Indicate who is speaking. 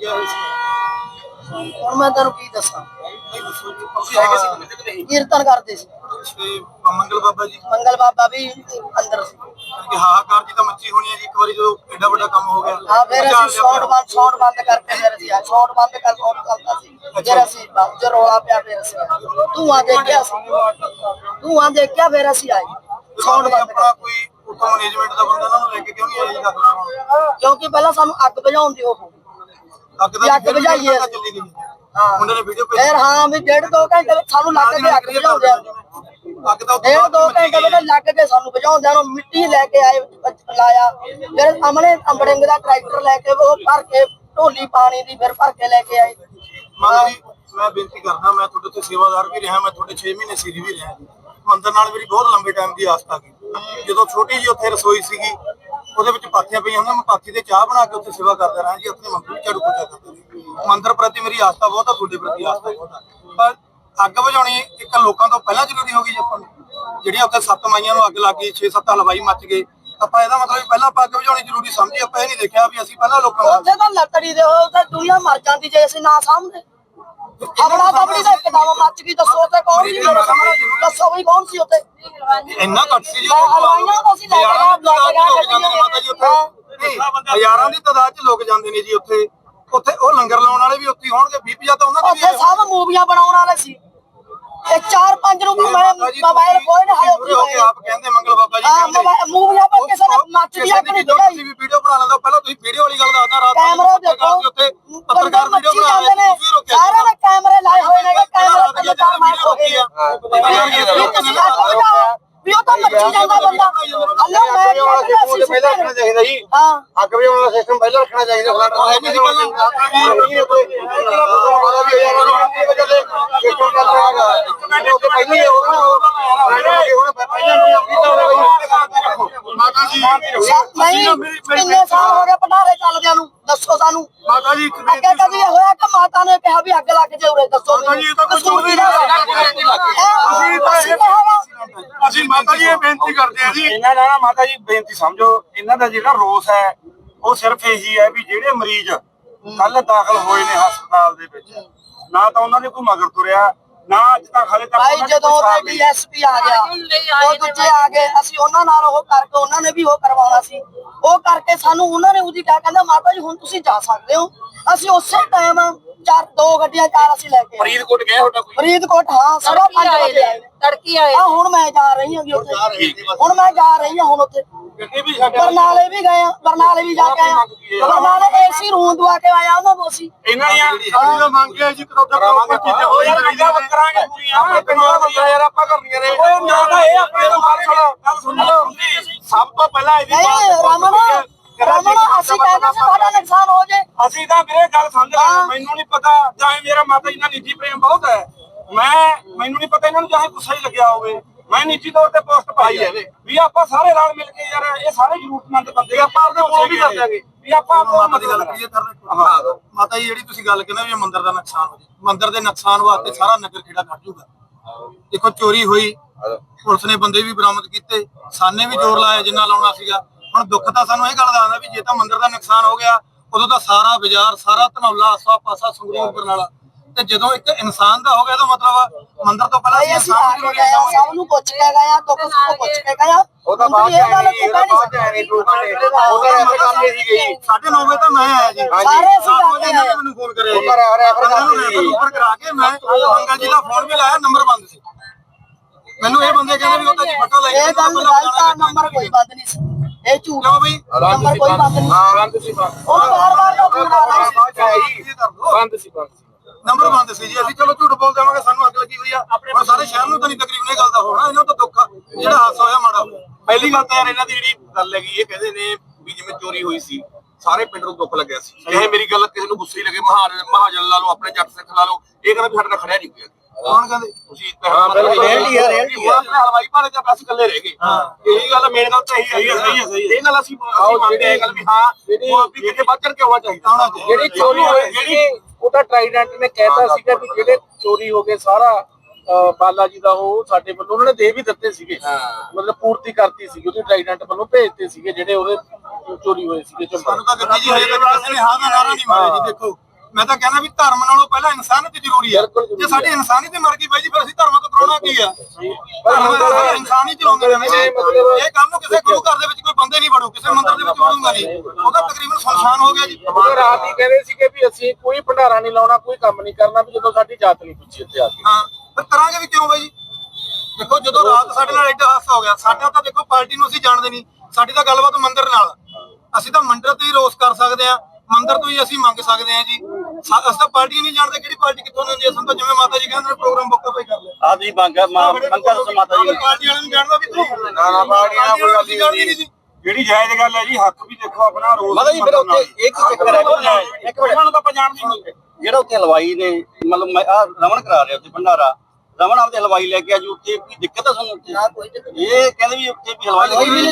Speaker 1: ਗਿਆ ਹੋਇਆ ਸੀ।
Speaker 2: ਹੁਣ ਮੈਂ ਤੈਨੂੰ ਕੀ ਦੱਸਾਂ? ਕੀਰਤਨ ਕਰਦੇ ਸੀ।
Speaker 1: ਤੇ ਮੰਗਲ ਬਾਬਾ ਜੀ।
Speaker 2: ਮੰਗਲ ਬਾਬਾ ਵੀ ਅੰਦਰ ਸੀ।
Speaker 1: ਕਿ ਹਾਹਾਕਾਰ ਜੀ ਤਾਂ ਮੱਚੀ ਹੋਣੀ ਹੈ ਜੀ ਇੱਕ ਵਾਰੀ ਜਦੋਂ ਐਡਾ ਵੱਡਾ ਕੰਮ ਹੋ ਗਿਆ।
Speaker 2: ਹਾਂ ਫਿਰ ਅਸੀਂ ਸ਼ਾਟ ਬੰਦ ਸ਼ਾਟ ਬੰਦ ਕਰਕੇ ਫਿਰ ਅਸੀਂ ਆ ਸ਼ਾਟ ਬੰਦ ਕਰ ਸ਼ਾਟ ਚੱਲਦਾ ਸੀ ਫਿਰ ਅਸੀਂ ਬੰਦ ਰੋਲਾ ਪਿਆ ਫਿਰ ਅਸੀਂ। ਧੂੰਆਂ ਦੇਖਿਆ ਸੀ ਧੂੰਆਂ ਦੇਖਿਆ ਫਿਰ ਅਸੀਂ ਆਏ। ਸ਼ਾਟ ਬੰਦ
Speaker 1: ਆਪਣਾ
Speaker 2: ਕਰ
Speaker 1: ਕੋਈ ਉੱਥੋਂ ਮੈਨੇਜਮੈਂਟ ਦਾ ਬੰਦਾ ਇਹਨਾਂ ਨੂੰ ਲੈ ਕੇ ਕਿਉਂ ਨਹੀਂ ਆਇਆ ਜੀ? ਦੱਸੋ
Speaker 2: ਕਿਉਂਕਿ ਪਹਿਲਾਂ ਸਾਨੂੰ ਅੱਗ ਬੁਝਾਉਣ ਦੀ ਉਹ। ਹੋ ਗਈ
Speaker 1: ਅੱਗ
Speaker 2: ਵੀ
Speaker 1: ਦਾ
Speaker 2: ਅੱਗ ਬੁਝਾਈਏ ਅਸੀਂ।
Speaker 1: ਚੱਲੀ ਗਈ
Speaker 2: ਹਾਂ
Speaker 1: ਮੁੰਡੇ ਨੇ ਵੀਡੀਓ
Speaker 2: ਫਿਰ ਹਾਂ ਵੀ ਡੇਢ ਦੋ ਘੰਟੇ ਵਿੱਚ ਸਾਨੂੰ ਲੱਗ ਕੇ ਅੱਗ ਬੁਝਾਉਂਦੇ ਆ।
Speaker 1: ਅੱਗ ਦਾ
Speaker 2: ਡੇਢ ਦੋ ਘੰਟੇ ਵਿੱਚ ਲੱਗ ਕੇ ਸਾਨੂੰ ਬੁਝਾਉਂਦਿਆਂ ਨੂੰ ਮਿੱਟੀ ਲੈ ਕੇ ਆਏ ਲਾਇਆ। ਫਿਰ ਅਮਨੇ ਅੰਬੜਿੰਗ ਦਾ ਟਰੈਕਟਰ ਲੈ ਕੇ ਉਹ ਭਰ ਕੇ ਢੋਲੀ ਪਾਣੀ ਦੀ ਫਿਰ ਭਰ ਕੇ ਲੈ ਕੇ ਆਏ।
Speaker 1: ਮੈਂ ਬੇਨਤੀ ਕਰਦਾ ਮੈਂ ਤੁਹਾਡੇ ਤੇ ਸੇਵਾਦਾਰ ਵੀ ਰਿਹਾ ਮੈਂ ਤੁਹਾਡੇ 6 ਮਹੀਨੇ ਸੀਰੀ ਵੀ ਰਿਹਾ। ਜੀ ਮੰਦਰ ਨਾਲ ਮੇਰੀ ਬਹੁਤ ਲੰਬੇ ਟਾਈਮ ਦੀ ਆਸਥਾ ਗਈ। ਜਦੋਂ ਛੋਟੀ ਜੀ ਉੱਥੇ ਰਸੋਈ ਸੀਗੀ ਉਹਦੇ ਵਿੱਚ ਪਾਥੀਆਂ ਪਈਆਂ ਹੁੰਦੀਆਂ, ਮੈਂ ਪਾਥੀ ਤੇ ਚਾਹ ਬਣਾ ਕੇ ਉੱਥੇ ਸੇਵਾ ਕਰਦਾ ਰਿਹਾ ਜੀ, ਆਪਣੇ ਮੰਦਰ ਵਿੱਚ ਝਾੜੂ ਪੋਚਾ ਕਰਦਾ ਸੀ ਮੰਦਰ ਪ੍ਰਤੀ ਮੇਰੀ ਆਸਥਾ ਬਹੁਤ ਆ, ਤੁਹਾਡੇ ਪ੍ਰਤੀ ਆਸਥਾ ਬਹੁਤ ਆ। ਪਰ ਅੱਗ ਬੁਝਾਉਣੀ ਇੱਕ ਲੋਕਾਂ ਤੋਂ ਪਹਿਲਾਂ ਜ਼ਰੂਰੀ ਹੋ ਗਈ ਜੀ ਆਪਾਂ ਨੂੰ। ਜਿਹੜੀਆਂ ਉੱਥੇ ਸੱਤ ਮਾਈਆਂ ਨੂੰ ਅੱਗ ਲੱਗ ਗਈ 6-7 ਹਲਵਾਈ ਮੱਚ ਗਏ, ਆਪਾਂ ਇਹਦਾ ਮਤਲਬ ਪਹਿਲਾਂ ਆਪਾਂ ਅੱਗ ਬੁਝਾਉਣੀ ਜ਼ਰੂਰੀ ਸਮਝੀ, ਆਪਾਂ ਇਹ ਨਹੀਂ ਦੇਖਿਆ ਵੀ ਅਸੀਂ ਪਹਿਲਾਂ ਲੋਕਾਂ ਦਾ
Speaker 2: ਉੱਥੇ ਤਾਂ ਲੱਤੜੀ ਦੇ ਉਹ ਤਾਂ ਦੁਨੀਆ ਮਰ ਜਾਂਦੀ ਜੇ ਅਸੀਂ ਨਾ ਸਾਹਮਣੇ ਆਪਣਾ ਬਬੜੀ ਦਾ ਇੱਕਦਮ ਮੱਚ ਗਈ ਦੱਸੋ ਤੇ ਕੌਣ ਸੀ? ਮੇਰੇ ਸਾਹਮਣੇ ਦੱਸੋ ਵੀ ਕੌਣ ਸੀ ਉੱਥੇ?
Speaker 1: ਇੰਨਾ ਘੱਟ ਸੀ ਜੀ
Speaker 2: ਹਲਵਾਈਆਂ ਤੋਂ ਅਸੀਂ ਲੈ ਕੇ
Speaker 1: ਲੋਕ ਜਾਂਦੇ ਨੇ ਮਾਤਾ ਜੀ ਉੱਥੇ। ਹਜ਼ਾਰਾਂ ਦੀ ਤਾਦਾਦ ਚ ਲੋਕ ਜਾਂਦੇ ਨੇ ਜੀ ਉੱਥੇ। ਉੱਥੇ ਉਹ ਲੰਗਰ ਲਾਉਣ ਵਾਲੇ ਵੀ ਉੱਥੇ ਹੋਣਗੇ 20 50 ਤਾਂ ਉਹਨਾਂ ਦੇ
Speaker 2: ਉੱਥੇ ਸਭ ਮੂਵੀਆਂ ਬਣਾਉਣ ਵਾਲੇ ਸੀ। ਇਹ ਚਾਰ ਪੰਜ ਨੂੰ ਮੈਂ ਮੋਬਾਈਲ ਕੋਈ ਨਾ ਹਾਲੇ ਉੱਥੇ
Speaker 1: ਆਪ ਕਹਿੰਦੇ ਮੰਗਲ ਜੀ
Speaker 2: ਹਾਂ
Speaker 1: ਕਹਿੰਦੇ
Speaker 2: ਮੋਬਾਈਲ ਮੂਵੀਆਂ ਪਰ ਕਿਸੇ ਨੇ ਮੱਚ ਦੀ ਆਪਣੀ
Speaker 1: ਤੁਸੀਂ ਵੀ ਵੀਡੀਓ ਬਣਾ ਲੈਂਦਾ ਪਹਿਲਾਂ ਤੁਸੀਂ ਵੀਡੀਓ ਵਾਲੀ ਗੱਲ ਦੱਸਦਾ ਰਾਤ
Speaker 2: ਕੈਮਰਾ ਦੇਖੋ ਬੰਦੇ
Speaker 1: ਪੱਤਰਕਾਰ ਵੀਡੀਓ ਬਣਾ ਰਹੇ
Speaker 2: ਨੇ। ਸਾਰੇ ਕੈਮਰੇ ਲਾਏ ਹੋਏ ਨੇ ਕੈਮਰੇ ਚਾਰ ਮਾਰ ਹੋਏ ਨੇ ਵੀ ਵੀ ਉਹ ਤਾਂ ਮੱਚੀ ਜਾਂਦਾ ਬੰਦਾ। ਹਲੋ ਮੈਂ ਕਹਿੰਦਾ
Speaker 3: ਪਹਿਲਾਂ ਰੱਖਣਾ ਚਾਹੀਦਾ ਜੀ।
Speaker 2: ਹਾਂ।
Speaker 3: ਅੱਗ ਵੀ ਵਾਲਾ ਸਿਸਟਮ ਪਹਿਲਾਂ ਰੱਖਣਾ ਚਾਹੀਦਾ ਫਲਾਣਾ
Speaker 1: ਹੈ। ਨਹੀਂ ਸੀ ਪਹਿਲਾਂ। ਮਾਤਾ ਜੀ
Speaker 2: ਨਹੀਂ ਕਿੰਨੇ ਸਾਲ ਹੋ ਗਏ ਪਟਾਰੇ ਚੱਲਦਿਆਂ ਨੂੰ? ਦੱਸੋ ਸਾਨੂੰ।
Speaker 1: ਮਾਤਾ ਜੀ ਇੱਕ
Speaker 2: ਅੱਗੇ ਕਦੀ ਇਹ ਹੋਇਆ ਕਿ ਮਾਤਾ ਨੇ ਕਿਹਾ ਵੀ ਅੱਗ ਲੱਗ ਜੇ ਉਰੇ ਦੱਸੋ
Speaker 1: ਮਾਤਾ ਜੀ, ਇਹ ਤਾਂ ਕੁਛ
Speaker 2: ਕਸੂਰ
Speaker 1: ਨਹੀਂ
Speaker 2: ਕਿਹਦਾ?
Speaker 1: ਅਸੀਂ
Speaker 2: ਇਹ
Speaker 1: ਤਾਂ
Speaker 2: ਅਸੀਂ ਕਹਾਂਗਾ।
Speaker 1: ਅਸੀਂ ਮਾਤਾ ਜੀ ਇਹ ਬੇਨਤੀ ਕਰਦੇ ਹਾਂ ਜੀ।
Speaker 4: ਇਹਨਾਂ ਦਾ ਨਾ ਮਾਤਾ ਜੀ ਬੇਨਤੀ ਸਮਝੋ ਇਹਨਾਂ ਦਾ ਜਿਹੜਾ ਰੋਸ ਹੈ ਉਹ ਸਿਰਫ ਇਹੀ ਹੈ ਵੀ ਜਿਹੜੇ ਮਰੀਜ਼ ਕੱਲ ਦਾਖਲ ਹੋਏ ਨੇ ਹਸਪਤਾਲ ਦੇ ਵਿੱਚ ਨਾ ਤਾਂ ਉਹਨਾਂ ਦੇ ਕੋਈ ਮਗਰ ਤੁਰਿਆ ਨਾ ਅੱਜ ਤੱਕ ਹਲੇ ਤੱਕ
Speaker 2: ਭਾਈ
Speaker 4: ਉਹਨਾਂ ਨੇ
Speaker 2: ਜਦੋਂ
Speaker 4: ਕੋਈ
Speaker 2: ਉਹਦੇ
Speaker 4: ਸਾਰ ਲਈ।
Speaker 2: ਡੀਐਸਪੀ ਆ ਗਿਆ ਉਹ ਦੂਜੇ ਆ ਗਏ ਅਸੀਂ ਉਹਨਾਂ ਨਾਲ ਉਹ ਕਰਕੇ ਉਹਨਾਂ ਨੇ ਵੀ ਉਹ ਕਰਵਾਉਣਾ ਸੀ। ਉਹ ਕਰਕੇ ਸਾਨੂੰ ਉਹਨਾਂ ਨੇ ਉਹਦੀ ਕਿਹਾ ਕਹਿੰਦਾ ਮਾਤਾ ਜੀ ਹੁਣ ਤੁਸੀਂ ਜਾ ਸਕਦੇ ਹੋ। ਅਸੀਂ ਉਸੇ ਟਾਈਮ ਚਾਰ ਦੋ ਗੱਡੀਆਂ ਚਾਰ ਅਸੀਂ ਲੈ ਕੇ ਆਏ।
Speaker 4: ਫਰੀਦਕੋਟ ਗਏ ਤੁਹਾਡਾ ਕੋਈ?
Speaker 2: ਫਰੀਦਕੋਟ ਹਾਂ ਸਵਾ ਪੰਜ ਵਜੇ ਆਏ
Speaker 5: ਤੜਕੀ ਆਏ
Speaker 2: ਆ ਹੁਣ ਮੈਂ ਜਾ ਰਹੀ ਹਾਂ ਉੱਥੇ। ਹੁਣ ਮੈਂ ਜਾ ਰਹੀ ਹਾਂ ਹੁਣ ਉੱਥੇ। ਬਰਨਾਲੇ ਵੀ ਗਏ ਆ ਬਰਨਾਲੇ ਵੀ ਜਾ ਕੇ ਆਇਆ ਬਰਨਾਲੇ ਏਸੀ ਰੂਮ ਦਵਾ ਕੇ ਆਇਆ ਉਹਨਾਂ ਬੋਸੀ।
Speaker 4: ਇਹਨਾਂ ਦੀਆਂ
Speaker 1: ਅਸੀਂ ਤਾਂ ਮੰਗਿਆ ਜੀ ਤੱਕ
Speaker 4: ਕਰਾਵਾਂਗੇ।
Speaker 1: ਚੀਜ਼ਾਂ ਹੋ ਜਾਣਗੀਆਂ
Speaker 4: ਗੱਲਾਂ ਕਰਾਂਗੇ ਪੂਰੀਆਂ ਆਪਣੇ ਕਮਾਲ ਬੰਦਾ ਯਾਰ ਆਪਾਂ ਕਰਨੀਆਂ ਨੇ। ਓਏ ਨਾ ਤਾਂ ਇਹ ਆਪਣੇ ਨੂੰ ਮਾਰ ਸੁਣੋ ਗੱਲ ਸੁਣ ਲਓ। ਸਭ ਤੋਂ ਪਹਿਲਾਂ ਇਹਦੀ
Speaker 2: ਰਮਨ ਰਮਨ ਅਸੀਂ ਕਹਿੰਦੇ ਸੀ ਸਾਡਾ ਨੁਕਸਾਨ ਹੋ ਜੇ।
Speaker 4: ਅਸੀਂ ਤਾਂ ਵੀਰੇ ਗੱਲ ਸਮਝ ਲੈ ਮੈਨੂੰ ਨਹੀਂ ਪਤਾ ਜਾਂ ਮੇਰਾ ਮਾਤਾ ਜੀ ਨਾਲ ਨਿੱਜੀ ਪ੍ਰੇਮ ਬਹੁਤ ਹੈ। ਮੈਂ ਮੈਨੂੰ ਨਹੀਂ ਪਤਾ ਇਹਨਾਂ ਨੂੰ ਚਾਹੇ ਗੁੱਸਾ ਹੀ ਲੱਗਿਆ ਹੋਵੇ। ਮੈਂ ਨਿੱਜੀ ਤੌਰ ਤੇ ਪੋਸਟ ਪਾਈ ਹੈ ਵੀ ਆਪਾਂ ਸਾਰੇ ਰਲ ਮਿਲ ਕੇ ਯਾਰ ਇਹ ਸਾਰੇ ਜ਼ਰੂਰਤਮੰਦ ਬੰਦੇ ਆਪਾਂ ਆਪਦੇ ਕੋਲ ਵੀ ਕਰ ਦਿਆਂਗੇ। ਵੀ ਆਪਾਂ ਆਪੋ
Speaker 1: ਮਾਤਾ ਦੀ ਗੱਲ ਕਰੀਏ ਕਰਦੇ ਮਾਤਾ ਜੀ ਜਿਹੜੀ ਤੁਸੀਂ ਗੱਲ ਕਹਿੰਦੇ ਵੀ ਮੰਦਿਰ ਦਾ ਨੁਕਸਾਨ ਹੋ ਜੀ ਮੰਦਿਰ ਦੇ ਨੁਕਸਾਨ ਵਾਸਤੇ ਸਾਰਾ ਨਗਰ ਖੇੜਾ ਕਰ ਜੂਗਾ। ਦੇਖੋ ਚੋਰੀ ਹੋਈ। ਪੁਲਿਸ ਨੇ ਬੰਦੇ ਵੀ ਬਰਾਮਦ ਕੀਤੇ। ਸਾਨੇ ਵੀ ਜ਼ੋਰ ਲਾਇਆ ਜਿੰਨਾ ਲਾਉਣਾ ਸੀਗਾ। ਹੁਣ ਦੁੱਖ ਤਾਂ ਸਾਨੂੰ ਇਹ ਗੱਲ ਦਾ ਆਉਂਦਾ ਵੀ ਜੇ ਤਾਂ ਮੰਦਿਰ ਦਾ ਨੁਕਸਾਨ ਹੋ ਗਿਆ ਉਦੋਂ ਤਾਂ ਸਾਰਾ ਬਾਜ਼ਾਰ ਸਾਰਾ ਧਨੌਲਾ ਆਸਾ ਪਾਸਾ ਸੰਗਰੂਰ ਬਰਨਾਲਾ ਤੇ ਜਦੋਂ ਇੱਕ ਇਨਸਾਨ ਦਾ ਹੋ ਗਿਆ ਤਾਂ ਮਤਲਬ ਮੰਦਿਰ ਤੋਂ ਪਹਿਲਾਂ
Speaker 2: ਅਸੀਂ ਆ
Speaker 1: ਇਨਸਾਨ
Speaker 2: ਕੇ
Speaker 1: ਜ਼ਰੂਰੀ
Speaker 2: ਗਏ
Speaker 1: ਹੈ
Speaker 2: ਆ, ਸਭ ਨੂੰ ਪੁੱਛ ਕੇ ਗਏ ਆ ਦੁੱਖ ਸੁੱਖ ਪੁੱਛ ਕੇ ਗਏ ਆ
Speaker 3: ਉਹਦਾ ਬਾਅਦ
Speaker 2: ਤੁਸੀਂ ਇਹ ਗੱਲ
Speaker 3: ਚ
Speaker 2: ਕਿਉਂ
Speaker 3: ਇਹਦਾ ਬਾਅਦ ਚ ਆਏ ਨੇ ਦੋ ਘੰਟੇ ਉਹਦਾ ਐਸੇ ਕੰਮ ਹੀ ਗਈ
Speaker 1: ਸਾਢੇ ਨੌ ਵਜੇ ਤਾਂ ਮੈਂ ਆਇਆ ਜੀ।
Speaker 2: ਸਾਰੇ ਅਸੀਂ ਆ ਕੇ
Speaker 1: ਨੇ
Speaker 2: ਆਏ
Speaker 1: ਮੈਨੂੰ ਫੋਨ ਕਰਿਆ
Speaker 3: ਉਹ ਕਰਿਆ, ਰੈਫਰ
Speaker 1: ਉਹਨਾਂ ਨੂੰ
Speaker 3: ਕਰ
Speaker 1: ਰੈਫਰ ਰੂਫਰ ਕਰਾ ਕੇ ਮੈਂ ਮੰਗਲ ਜੀ ਦਾ ਫੋਨ ਵੀ ਲਾਇਆ ਨੰਬਰ ਬੰਦ ਸੀ। ਮੈਨੂੰ ਇਹ ਬੰਦੇ ਕਹਿੰਦੇ ਵੀ ਉਹ ਤਾਂ ਜੀ ਫੋਟੋ ਲਈ
Speaker 2: ਇਹ ਗੱਲ ਗਲਤ ਆ ਨੰਬਰ ਕੋਈ ਬੰਦ ਨਹੀਂ ਸੀ। ਇਹ ਝੂਠ
Speaker 1: ਕਿਉਂ ਬਈ?
Speaker 2: ਨੰਬਰ ਕੋਈ ਬੰਦ। ਨਹੀਂ
Speaker 3: ਹਾਂ ਬੰਦ ਸੀ ਬੰਦ।
Speaker 2: ਉਹ ਵਾਰ ਦਾ ਫੋਨ ਆ ਰਿਹਾ ਸੀ।
Speaker 3: ਬੰਦ ਸੀ ਬੰਦ ਸੀ।
Speaker 1: ਨੰਬਰ ਬੰਦ ਸੀ ਜੀ। ਅਸੀਂ ਚਲੋ ਝੂਠ ਬੋਲ ਦੇਵਾਂਗੇ ਸਾਨੂੰ ਅੱਗ ਲੱਗੀ ਹੋਈ ਆ। ਪਰ ਸਾਰੇ ਸ਼ਹਿਰ ਨੂੰ ਤਾਂ ਨਹੀਂ ਤਕਰੀਬਨ ਇਹ ਗੱਲ ਦਾ ਹੋਣਾ। ਇਹਨਾਂ ਤੋਂ ਦੁੱਖ ਆ। ਜਿਹੜਾ ਹਾਦਸਾ ਹੋਇਆ ਮਾੜਾ।
Speaker 4: ਪਹਿਲੀ ਗੱਲ ਤਾਂ ਯਾਰ ਇਹਨਾਂ ਦੀ ਜਿਹੜੀ ਗੱਲ ਹੈਗੀ ਇਹ ਕਹਿੰਦੇ ਨੇ ਵੀ ਜਿਵੇਂ ਚੋਰੀ ਹੋਈ ਸੀ ਸਾਰੇ ਪਿੰਡ ਨੂੰ ਦੁੱਖ ਲੱਗਿਆ ਸੀ। ਇਹ ਮੇਰੀ ਗੱਲ ਕਿਸੇ ਨੂੰ ਗੁੱਸੇ ਹੀ ਲੱਗੇ ਮਹਾਜਨ ਮਹਾਜਨ ਲਾ ਲਓ ਆਪਣੇ ਜੱਟ ਸਿੱਖ ਲਾ ਲਓ। ਇਹ ਕਹਿੰਦਾ ਵੀ ਸਾਡੇ ਨਾਲ ਖੜਿਆ ਨਹੀਂ ਪਿਆ
Speaker 1: ਕੌਣ ਕਹਿੰਦੇ?
Speaker 4: ਤੁਸੀਂ ਹਾਂ
Speaker 3: ਬਿਲਕੁਲ, reality ਹੈ, reality ਹੈ।
Speaker 4: ਹਲਵਾਈ ਭਾਰੇ ਚ ਅਸੀਂ ਇਕੱਲੇ ਰਹਿ ਗਏ? ਇਹੀ ਗੱਲ ਮੇਰੇ ਨਾਲ ਤਾਂ ਇਹੀ ਹੈ ਸਹੀ ਹੈ ਸਹੀ ਹੈ ਇਹ ਗੱਲ ਅਸੀਂ ਅਸੀਂ ਮੰਨਦੇ ਹਾਂ ਇਹ ਗੱਲ ਵੀ ਹਾਂ ਉਹ ਵੀ ਕਿਤੇ ਵੱਧ ਚੜ ਕੇ ਹੋਣਾ ਚਾਹੀਦਾ। ਹੋਣਾ ਚਾਹੀਦਾ
Speaker 3: ਜਿਹੜੀ ਚੋਰੀ ਹੋਈ ਜਿਹੜੀ ਟ੍ਰਾਈਡੈਂਟ ਨੇ ਕਹਿਤਾ ਸੀਗਾ ਵੀ ਜਿਹੜੇ ਚੋਰੀ ਹੋ ਗਏ ਸਾਰਾ ਬਾਲਾ ਜੀ ਦਾ ਉਹ ਸਾਡੇ ਵੱਲੋਂ ਉਹਨਾਂ ਨੇ ਦੇ ਵੀ ਦਿੱਤੇ ਸੀਗੇ। ਮਤਲਬ ਪੂਰਤੀ ਕਰਤੀ ਸੀਗੀ ਉਹਦੀ ਟ੍ਰਾਈਡੈਂਟ ਵੱਲੋਂ ਭੇਜਤੇ ਸੀਗੇ ਜਿਹੜੇ ਉਹਦੇ ਚੋਰੀ ਹੋਏ ਸੀਗੇ
Speaker 1: ਸਾਨੂੰ ਤਾਂ ਗੱਡੀ ਜੀ ਹਜੇ ਤੱਕ ਕਿਸੇ ਨੇ ਹਾਂ ਦਾ ਨਾਰਾ ਨਹੀਂ ਮਾਰਿਆ ਜੀ ਦੇਖੋ। ਮੈਂ ਤਾਂ ਕਹਿੰਦਾ ਵੀ ਧਰਮ ਨਾਲੋਂ ਪਹਿਲਾਂ ਇਨਸਾਨੀਅਤ ਜ਼ਰੂਰੀ
Speaker 3: ਜ਼ਰੂਰੀ
Speaker 1: ਜੇ ਸਾਡੀ ਇਨਸਾਨੀਅਤ ਹੀ ਮਰ ਗਈ ਬਾਈ ਜੀ ਫਿਰ ਅਸੀਂ ਧਰਮਾਂ ਤੋਂ ਕਰਾਉਣਾ ਕੀ ਆ? ਧਰਮ ਇਨਸਾਨ ਹੀ ਚਲਾਉਂਦੇ ਨੇ।
Speaker 3: ਇਹ
Speaker 1: ਕੱਲ ਨੂੰ ਕਿਸੇ ਗੁਰੂ ਘਰ ਦੇ ਵਿੱਚ ਕੋਈ ਬੰਦੇ ਨਹੀਂ ਵੜੂ ਕਿਸੇ ਮੰਦਿਰ ਦੇ ਵਿੱਚ ਵੜੂਗਾ ਨਹੀਂ ਉਹ ਤਾਂ ਤਕਰੀਬਨ ਸੁਨਸਾਨ ਹੋ ਗਿਆ ਜੀ।
Speaker 3: ਉਹ ਰਾਤ ਹੀ ਕਹਿੰਦੇ ਸੀ ਕਿ ਵੀ ਅਸੀਂ ਕੋਈ ਭੰਡਾਰਾ ਨਹੀਂ ਲਾਉਣਾ ਕੋਈ ਕੰਮ ਨਹੀਂ ਕਰਨਾ ਵੀ ਜਦੋਂ ਸਾਡੀ ਜਾਤ ਨਹੀਂ ਪੁੱਛੀ ਇੱਥੇ ਆ ਕੇ।
Speaker 1: ਹਾਂ ਫਿਰ ਕਰਾਂਗੇ ਵੀ ਕਿਉਂ ਬਾਈ? ਜੀ ਦੇਖੋ ਜਦੋਂ ਰਾਤ ਸਾਡੇ ਨਾਲ ਐਡਾ ਹਾਦਸਾ ਹੋ ਗਿਆ ਸਾਡਾ ਤਾਂ ਦੇਖੋ ਪਾਰਟੀ ਨੂੰ ਅਸੀਂ ਜਾਣਦੇ ਨਹੀਂ। ਸਾਡੀ ਤਾਂ ਗੱਲਬਾਤ ਮੰਦਿਰ ਨਾਲ। ਅਸੀਂ ਤਾਂ ਮੰਦਿਰ ਤੋਂ ਹੀ ਰੋਸ ਕਰ ਸਕਦੇ ਆ ਮੰਦਿਰ ਤੋਂ ਹੀ ਅਸੀਂ ਮੰਗ ਸਕਦੇ ਆ ਜੀ। ਅਸੀਂ ਤਾਂ ਪਾਰਟੀ ਨਹੀਂ ਜਾਣਦੇ ਕਿਹੜੀ ਪਾਰਟੀ ਕਿੱਥੋਂ ਦੀ ਹੁੰਦੀ ਹੈ ਸਾਨੂੰ ਤਾਂ ਜਿਵੇਂ ਮਾਤਾ ਜੀ ਕਹਿੰਦੇ ਨੇ ਪ੍ਰੋਗਰਾਮ ਬੁੱਕ ਆਪੇ ਕਰ ਲਿਆ।
Speaker 5: ਆਦੀ ਮੰਗਾ ਮੰਗਾ ਦੱਸੋ ਮਾਤਾ ਜੀ।
Speaker 1: ਪਾਰਟੀ ਵਾਲਿਆਂ ਨੂੰ ਜਾਣਦਾ ਵੀ ਤੁਸੀਂ
Speaker 4: ਨਾ, ਨਾ, ਪਾਰਟੀ ਨਾਲ ਕੋਈ ਗੱਲ
Speaker 1: ਤੁਸੀਂ ਜਾਣਦੇ ਨਹੀਂ। ਜੀ
Speaker 4: ਜਿਹੜੀ ਜਾਇਜ਼ ਗੱਲ ਹੈ ਜੀ ਹੱਕ ਵੀ ਦੇਖੋ ਆਪਣਾ ਰੋਜ਼
Speaker 5: ਮਾਤਾ ਜੀ ਫਿਰ ਉੱਥੇ ਇੱਕ ਚੱਕਰ ਹੈ।
Speaker 4: ਇੱਕ ਮਿੰਟ। ਨੂੰ ਤਾਂ ਆਪਾਂ ਜਾਣਦੇ ਨਹੀਂ।
Speaker 5: ਜਿਹੜਾ ਉੱਥੇ ਹਲਵਾਈ ਨੇ ਮਤਲਬ ਮੈਂ ਆਹ ਰਮਨ ਕਰਾ ਰਿਹਾ ਉੱਥੇ ਭੰਡਾਰਾ। ਰਮਨ ਆਪਦੇ ਹਲਵਾਈ ਲੈ ਕੇ ਆਜੂ ਉੱਥੇ ਕੋਈ ਦਿੱਕਤ ਹੈ ਸਾਨੂੰ ਉੱਥੇ?
Speaker 2: ਨਾ ਕੋਈ ਦਿੱਕਤ
Speaker 5: ਇਹ ਕਹਿੰਦੇ ਵੀ ਉੱਥੇ ਵੀ ਹਲਵਾਈ